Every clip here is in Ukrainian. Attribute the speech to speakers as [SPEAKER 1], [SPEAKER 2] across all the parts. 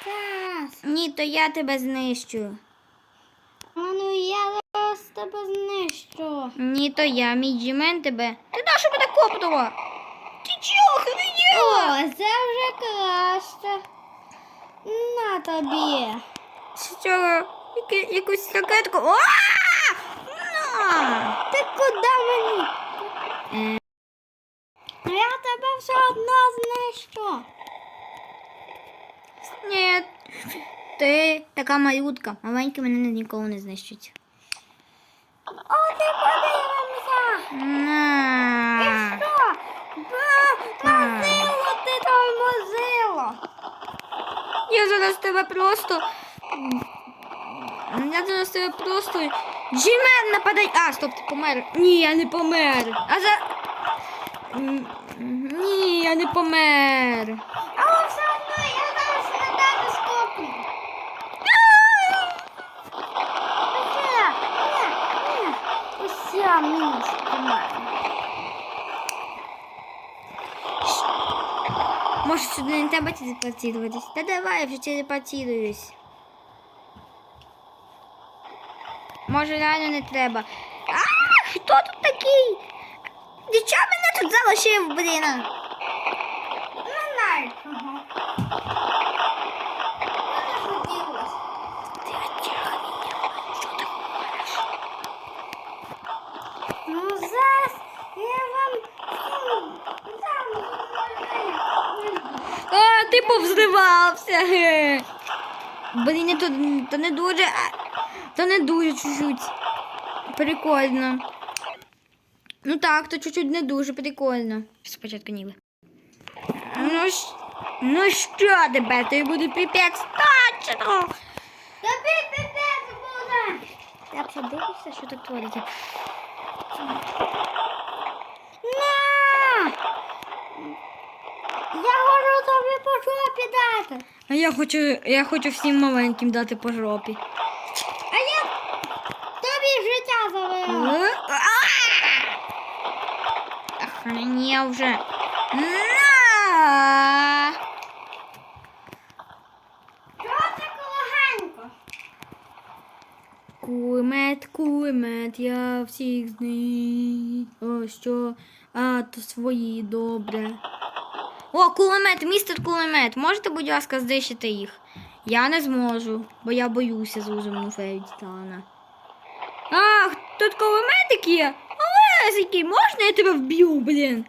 [SPEAKER 1] Стас.
[SPEAKER 2] Ні, то я тебе знищу.
[SPEAKER 1] А ну я зараз тебе знищу.
[SPEAKER 2] Ні, то я, мій джімен тебе. Ти наша мене коптова? Ти чого охренєла?
[SPEAKER 1] О, це вже краще. На тобі.
[SPEAKER 2] Що? Яку- Якусь ракетку. О! На!
[SPEAKER 1] Ти куди мені?
[SPEAKER 2] Е,
[SPEAKER 1] я тебе все одно знищу.
[SPEAKER 2] Ні. Ти така малютка. Маленькі мене ніколи не знищать.
[SPEAKER 1] О, ти подивимося. І що? Ба, Мозило ти там мозило.
[SPEAKER 2] Я зараз тебе просто. Я зараз тебе просто. Джімен нападай. А, стоп, ти помер. Ні, я не помер. А за. Ні, я не помер.
[SPEAKER 1] Але все одно я зараз на тебе скопну. Усе, ні, ні. Усе, мінус помер.
[SPEAKER 2] Може сюди не треба телепортуватись? Та давай, я вже телепортуюсь. Може реально не треба. А, хто тут такий? Ти чого мене тут залишив, блін?
[SPEAKER 1] Не знаю чого. Не хотілося.
[SPEAKER 2] Ти отягнення. Що ти говориш?
[SPEAKER 1] Ну зараз я вам дам
[SPEAKER 2] А, ти повзривався. ге. Блін, то, то не дуже. То не дуже чуть-чуть. Прикольно. Ну так, то чуть-чуть не дуже прикольно. Спочатку ніби. Ну, ну що тебе? Ти буде піпець точно.
[SPEAKER 1] Тобі піпець буде.
[SPEAKER 2] Я подивишся, що тут твориться.
[SPEAKER 1] На! Я по жопі дати.
[SPEAKER 2] А я хочу, я хочу всім маленьким дати по жопі.
[SPEAKER 1] А я тобі життя заберу.
[SPEAKER 2] Охренел вже. На!
[SPEAKER 1] Що?
[SPEAKER 2] Кулемет, кулемет, я всіх знаю. О, що? А, то свої, добре. О, кулемет, містер кулемет. Можете, будь ласка, знищити їх? Я не зможу, бо я боюся зузумну Фейдстана. Ах, тут кулеметик є. Олесикий, можна я тебе вб'ю, блін?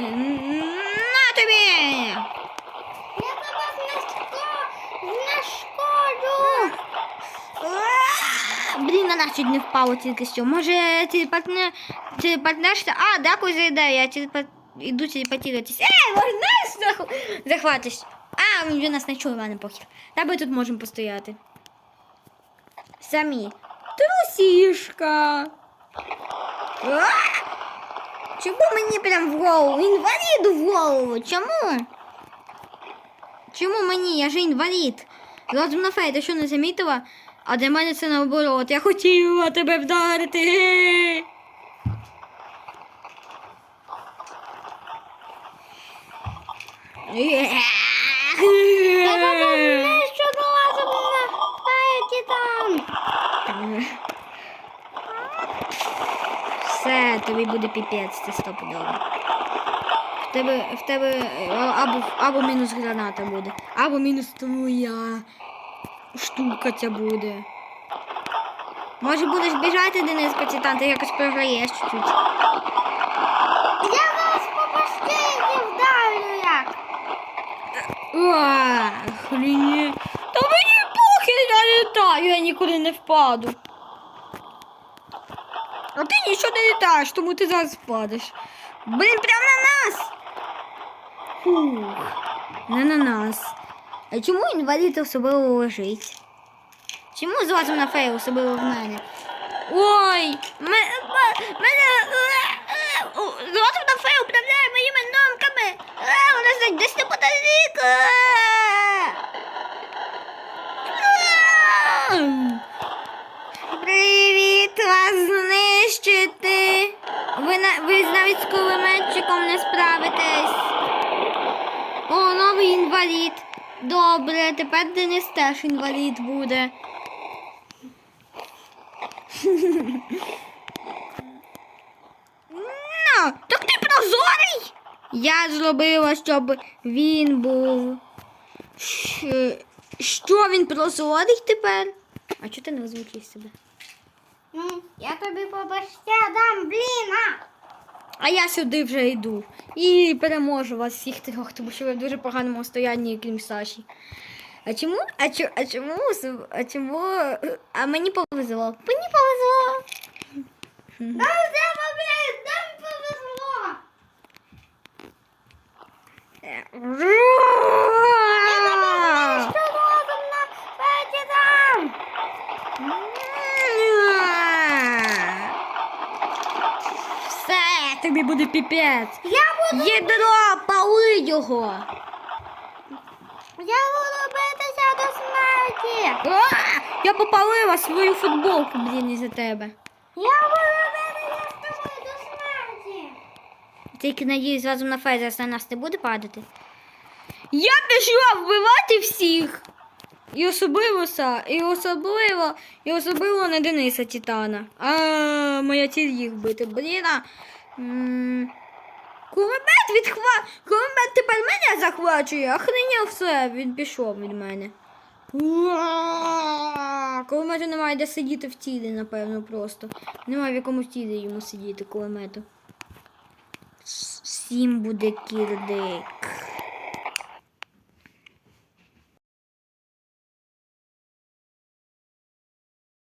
[SPEAKER 2] На тобі!
[SPEAKER 1] Я.
[SPEAKER 2] Блін, на нас чуть не впало тільки що. Може, телепортне... телепортнешся? А, дякую за ідею, я телепорт... іду телепортуватись. Ей, може, нас зах... А, він нас не чує, мене похер. Та ми тут можемо постояти. Самі. Трусішка. Чому мені прям в голову? Інваліду в голову. Чому? Чому мені? Я ж інвалід. Розумна фея, ти що не замітила? А для мене це наоборот. Я хотіла тебе вдарити.
[SPEAKER 1] Тебе знищу розумна фея титан.
[SPEAKER 2] Все, тобі буде піпець, це стопудово. В тебе, в тебе е, або, або мінус граната буде, або мінус твоя штука ця буде. Може будеш біжати, Денис Капітан, ти якось програєш чуть-чуть.
[SPEAKER 1] Я зараз по башки вдарю як.
[SPEAKER 2] А, Охренеть. Та мені похер, я літаю, я нікуди не впаду. А ти нічого не літаєш, тому ти зараз впадеш. Блін, прямо на нас. Фух. Не на нас. А чому інвалід особливо лежить? Чому зразу на фею особливо в мене? Ой, ме- ме- мене зразу на фею управляє Привіт, вас знищити. Ви, на, ви навіть з кулеметчиком не справитесь. О, новий інвалід. Добре, тепер Денис теж інвалід буде. На, так? Я зробила, щоб він був. Що він прозорий тепер? А чого ти не озвучуєш себе?
[SPEAKER 1] Ну, я тобі побачення дам, блін, а!
[SPEAKER 2] А я сюди вже йду. І переможу вас всіх трьох, тому що ви в дуже поганому стоянні, крім Саші. А чому? А, чо, а чому? А чому? А мені повезло. Мені повезло.
[SPEAKER 1] Треба, блін, нам повезло! Що робимо на феті там?
[SPEAKER 2] Все, тобі буде піпець.
[SPEAKER 1] Я буду,
[SPEAKER 2] Ядро, пали його.
[SPEAKER 1] я буду битися до смерті!
[SPEAKER 2] А, я попалила свою футболку, блін, із-за тебе.
[SPEAKER 1] Я буду битися з тобою до смерті!
[SPEAKER 2] Тільки надіюсь, разом на фей зараз на нас не буде падати. Я пішла вбивати всіх. І особливо і особливо, і особливо не Дениса Титана. А моя ціль їх вбити. Блін. а, Кулемет відхва... Кулемет тепер мене захвачує. Охренів все, він пішов від мене. Кулемету немає де сидіти в тілі, напевно, просто. Немає в якому тілі йому сидіти кулемету. Всім буде кірдик.